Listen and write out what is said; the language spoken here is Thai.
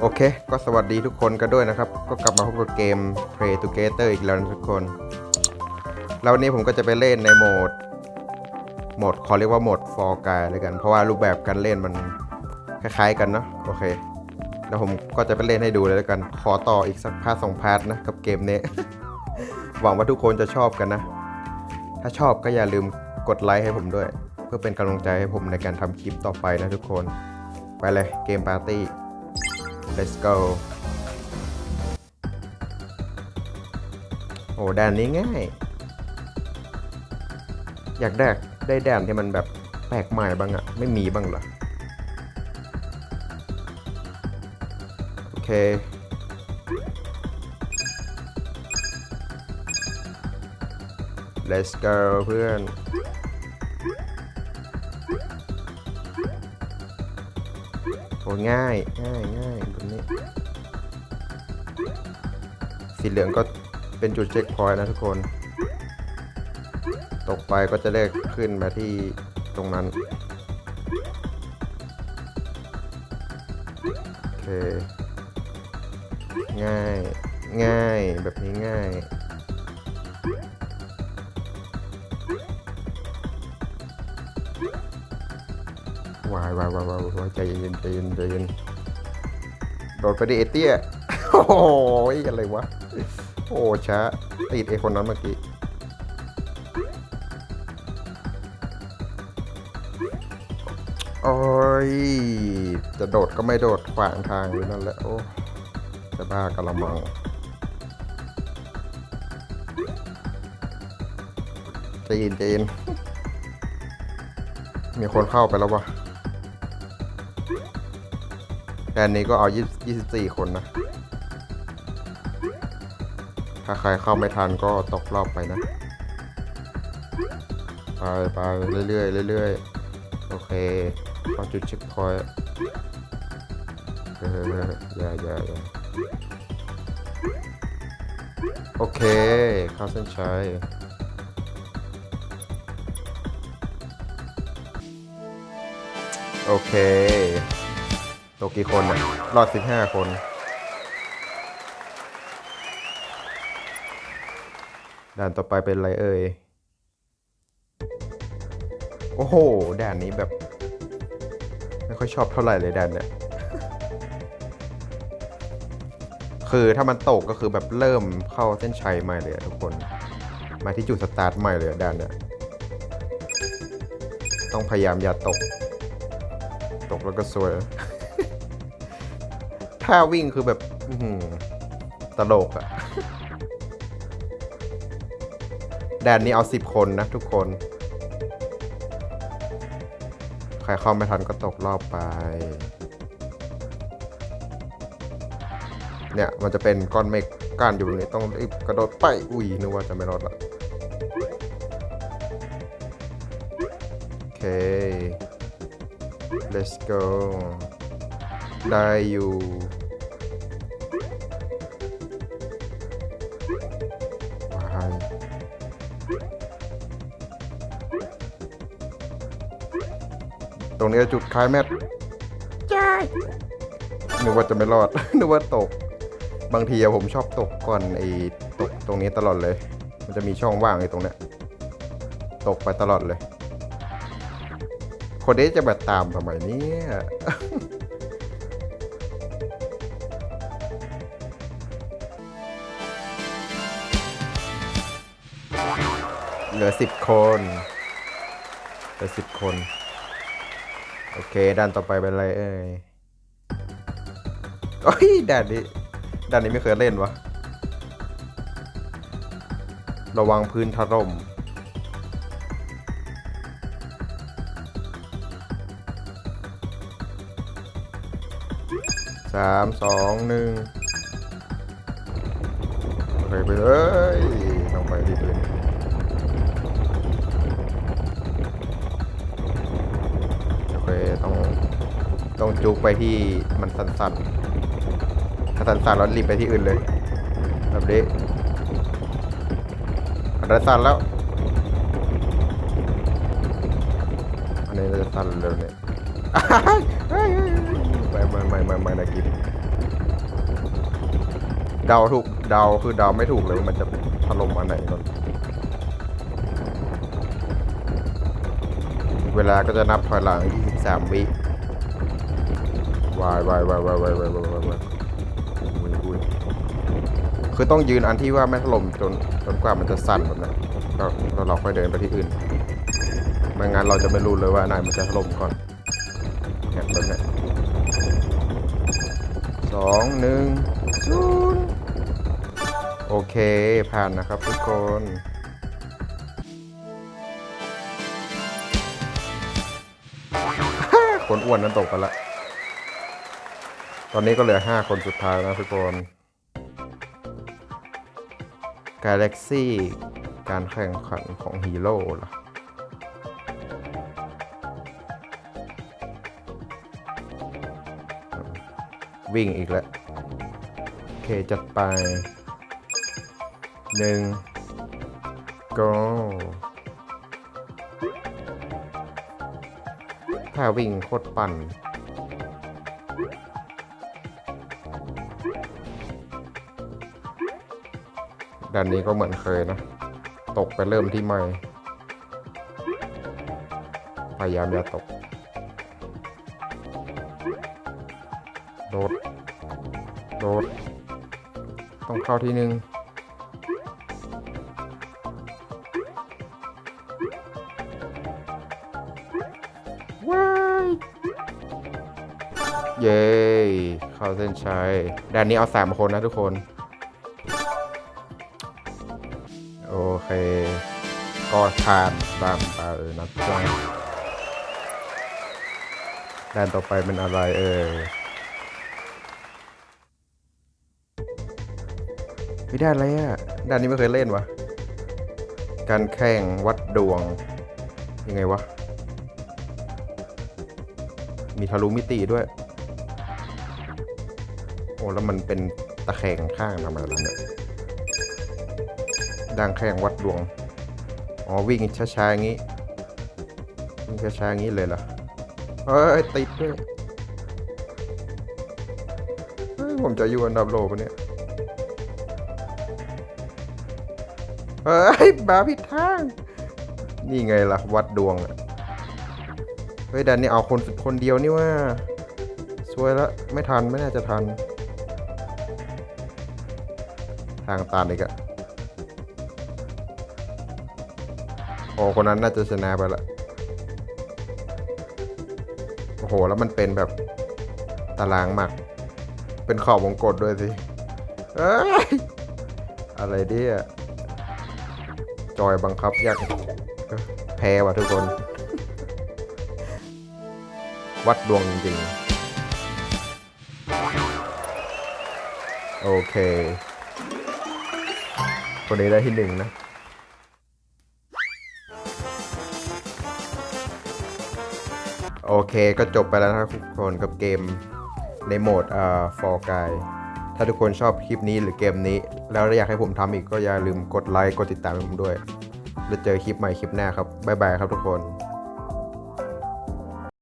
โอเค ก็สวัสดีทุกคนกันด้วยนะครับ ก็กลับมาพบกับเกม Play Together อีกแล้วนะทุกคน แล้ววันนี้ผมก็จะไปเล่นในโหมด โหมดขอเรียกว่าโหมด for guy เลยกัน เพราะว่ารูปแบบการเล่นมันคล้ายๆกันเนาะ โอเค แล้วผมก็จะไปเล่นให้ดูเลยแล้วกัน ขอต่ออีกสักพาร์ทสองพาร์ทนะกับเกมนี้ หวังว่าทุกคนจะชอบกันนะ ถ้าชอบก็อย่าลืมกดไลค์ให้ผมด้วย เพื่อเป็นกำลังใจให้ผมในการทำคลิปต่อไปนะทุกคน ไปเลยเกมปาร์ตี้ let's go โอ้แดนนี้ง่าย อยากได้ได้แดนที่มันแบบแปลกใหม่บ้างอะไม่มีบ้างเหรอ โอเค let's go เพื่อน อ้ง่ายง่ายง่ายแบบนี้ สีเหลืองก็เป็นจุดเช็คพอยต์นะทุกคน ตกไปก็จะได้ขึ้นมาที่ตรงนั้น โอเค ง่าย ง่ายแบบนี้ง่าย วายวายวายวายวายใจเย็นใจเย็นใจเย็นโดดไปดิเอเตี้ยโอ้ยอะไรวะโอ้ช้าติดไอคนนั้นเมื่อกี้โอ้ยจะโดดก็ไม่โดดขวางทางอยู่นั่นแหละโอ้จะบ้ากะละมังใจเย็นใจเย็นมีคนเข้าไปแล้ววะ แดนนี้ก็เอา24 คนนะ ถ้าใครเข้าไม่ทันก็ตกรอบไปนะ ไปไปเรื่อยๆเรื่อยๆ โอเคเข้าจุดเช็คพอยต์เอออย่าอย่าอย่าโอเค เข้าเส้นชัยโอเค ตกกี่คนอะรอด15คน ด่านต่อไปเป็นอะไรเอ่ย โอ้โห ด่านนี้แบบ ไม่ค่อยชอบเท่าไหร่เลยด่านเนี่ย คือถ้ามันตกก็คือแบบเริ่มเข้าเส้นชัยใหม่เลยอะทุกคน มาที่จุดสตาร์ทใหม่เลยด่านเนี่ย ต้องพยายามอย่าตก ตกแล้วก็สวย ถ้าวิ่งคือแบบอืตลกอะแดนนี้เอาสิบคนนะทุกคน ใครเข้าไม่ทันก็ตกรอบไป เนี่ยมันจะเป็นก้อนเมฆก้านอยู่ตรงนี้ต้องรีบกระโดดไป อุ้ยนึกว่าจะไม่รอดละโอเค let's go ได้อยู่ว้ายตรงนี้จุดคลายแมทจ้ายนึกว่าจะไม่รอด นึกว่าตก บางทีอะผมชอบตกก่อนไอ้ตกตรงนี้ตลอดเลย มันจะมีช่องว่างไอ้ตรงเนี้ย ตกไปตลอดเลย คนนี้จะมาตามทำไมเนี่ย เหลือสิบคนเหลือสิบคน โอเคด้านต่อไปเป็นอะไรเอ่ยโอ้ยด้านนี้ด้านนี้ไม่เคยเล่นวะระวังพื้นถล่มสามสองหนึ่งไปไปเลยต้องไปที่อื่นโต้องจุกไปที่มันสั้นๆถ้าสั้นๆแล้วรีบไปที่อื่นเลยแบบนี้อันนั้สั้นแล้ว อันนี้เราจะสั้นเร็วเนี่ยไม่ไม่ไม่ไม่ไม่นะกินเดาถูกเดาคือเดาไม่ถูกเลยมันจะถล่มอันไหนก่อนเวลาก็จะนับถอยหลัง 23 วิ วายวายวายวายวายวายวายวายวายอุ้ยอุ้ยคือต้องยืนอันที่ว่าไม่ถล่มจนจนกว่ามันจะสั่นแบบนั้นแล้วเราค่อยเดินไปที่อื่นไม่งั้นเราจะไม่รู้เลยว่าไหนมันจะถล่มก่อนเนี่ยแบบเนี้ยสองหนึ่งศูนย์โอเคผ่านนะครับทุกคนคนอ้วนนั้นตกไปละ ตอนนี้ก็เหลือ 5 คนสุดท้ายนะทุกคน Galaxy การแข่งขันของฮีโร่ล่ะวิ่งอีกแล้ว โอเค จัดไปหนึ่ง go ถ้าวิ่งโคตรปั่น ด้านนี้ก็เหมือนเคยนะ ตกไปเริ่มที่ไม่พยายามอย่าตก โดด โดด ต้องเข้าทีหนึ่งว้ายเย้ เข้าเส้นชัยด้านนี้เอาสามคนนะทุกคน โอเค ก็ผ่านตามไปนะจ๊ะด้านต่อไปเป็นอะไรเอ่ยไม่ได้อะไรอะ ด้านนี้ไม่เคยเล่นวะ การแข่งวัดดวง ยังไงวะ มีทะลุมิติด้วย โอ้ แล้วมันเป็นตะแคงข้างทำไมล่ะเนี่ย ดังแข่งวัดดวง อ๋อ วิ่งช้าๆอย่างนี้ วิ่งช้าๆอย่างนี้เลยเหรอ เฮ้ย ติดด้วยเฮ้ยผมจะอยู่อันดับโลปะเนี่ย เฮ้ยบาผิดทาง นี่ไงล่ะ วัดดวงอะเฮ้ยดันนี่เอาคนคนเดียวนี่ว่าสวยละไม่ทันไม่น่าจะทัน ทางตันอีกอะ โอ้คนนั้นน่าจะชนะไปละโอ้โห แล้วมันเป็นแบบตารางหมัก เป็นขอบวงกดด้วยสิเอ้ยอะไรเนี่ยจอยบังคับยากแพ้ว่ะทุกคน วัดดวงจริงๆ โอเค คนนี้ได้ที่หนึ่งนะ โอเคก็จบไปแล้วนะครับทุกคนกับเกมในโหมดอ่า For Guy ถ้าทุกคนชอบคลิปนี้หรือเกมนี้ แล้วอยากให้ผมทำอีกก็อย่าลืมกดไลค์กดติดตามให้ผมด้วย แล้วเจอคลิปใหม่คลิปหน้าครับ บ๊ายบายครับทุกคน